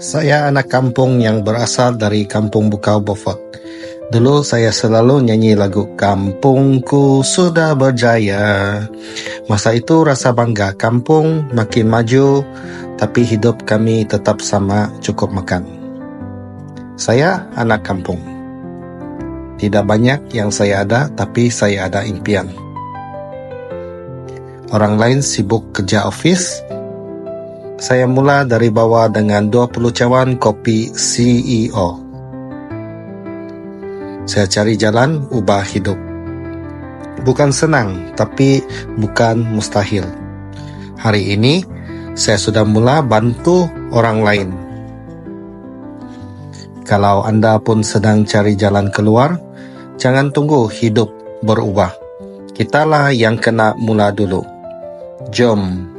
Saya anak kampung yang berasal dari kampung Bukau Bofot. Dulu saya selalu nyanyi lagu Kampungku Sudah Berjaya. Masa itu rasa bangga kampung makin maju, tapi hidup kami tetap sama cukup makan. Saya anak kampung. Tidak banyak yang saya ada, tapi saya ada impian. Orang lain sibuk kerja office, saya mula dari bawah dengan 20 cawan kopi CEO. Saya cari jalan ubah hidup. Bukan senang, tapi bukan mustahil. Hari ini, saya sudah mula bantu orang lain. Kalau Anda pun sedang cari jalan keluar, jangan tunggu hidup berubah. Kitalah yang kena mula dulu. Jom